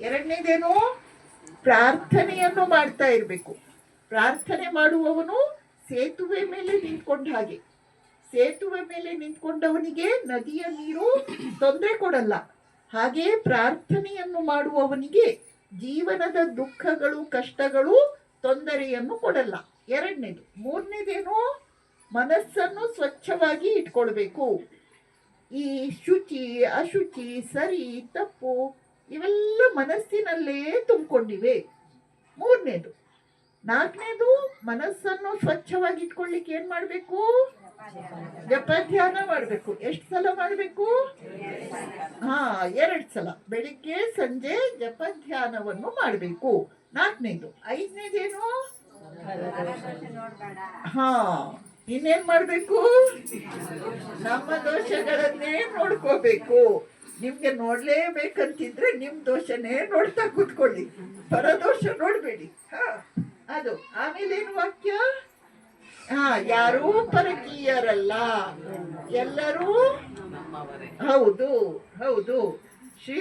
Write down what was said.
ಎರಡನೇದೇನು? ಪ್ರಾರ್ಥನೆಯನ್ನು ಮಾಡ್ತಾ ಇರಬೇಕು. ಪ್ರಾರ್ಥನೆ ಮಾಡುವವನು ಸೇತುವೆ ಮೇಲೆ ನಿಂತ್ಕೊಂಡ ಹಾಗೆ. ಸೇತುವೆ ಮೇಲೆ ನಿಂತ್ಕೊಂಡವನಿಗೆ ನದಿಯ ನೀರು ತೊಂದರೆ ಕೊಡಲ್ಲ. ಹಾಗೆ ಪ್ರಾರ್ಥನೆಯನ್ನು ಮಾಡುವವನಿಗೆ ಜೀವನದ ದುಃಖಗಳು, ಕಷ್ಟಗಳು ತೊಂದರೆಯನ್ನು ಕೊಡಲ್ಲ. ಎರಡನೇದು. ಮೂರನೇದೇನು? ಮನಸ್ಸನ್ನು ಸ್ವಚ್ಛವಾಗಿ ಇಟ್ಕೊಳ್ಬೇಕು. ಈ ಶುಚಿ, ಅಶುಚಿ, ಸರಿ, ತಪ್ಪು ಇವೆಲ್ಲ ಮನಸ್ಸಿನಲ್ಲೇ ತುಂಬಿಕೊಂಡಿವೆ. ಮೂರನೇದು. ನಾಲ್ಕನೇದು, ಮನಸ್ಸನ್ನು ಸ್ವಚ್ಛವಾಗಿ ಇಟ್ಕೊಳ್ಳಿಕ್ಕೆ ಏನ್ ಮಾಡಬೇಕು? ಜಪ ಧ್ಯಾನ ಮಾಡಬೇಕು. ಎಷ್ಟು ಸಲ ಮಾಡಬೇಕು? ಹಾ, ಎರಡು ಸಲ. ಬೆಳಿಗ್ಗೆ, ಸಂಜೆ ಜಪ ಧ್ಯಾನವನ್ನು ಮಾಡಬೇಕು. ನಾಲ್ಕನೇದು. ಐದನೇದೇನು? ಹಾ, ಇನ್ನೇನ್ ಮಾಡಬೇಕು? ನಮ್ಮ ದೋಷಗಳನ್ನೇ ನೋಡ್ಕೋಬೇಕು. ನಿಮ್ಗೆ ನೋಡ್ಲೇಬೇಕಂತಿದ್ರೆ ನಿಮ್ ದೋಷನೇ ನೋಡ್ತಾ ಕೂತ್ಕೊಳ್ಳಿ. ಪರದೋಷ ನೋಡ್ಬೇಡಿ. ಹಾ ಅದು. ಆಮೇಲೆ ಏನು ವಾಕ್ಯ? ಹಾ ಯಾರೂ ಪರಕೀಯರಲ್ಲ. ಎಲ್ಲರೂ ಹೌದು ಹೌದು. ಶ್ರೀ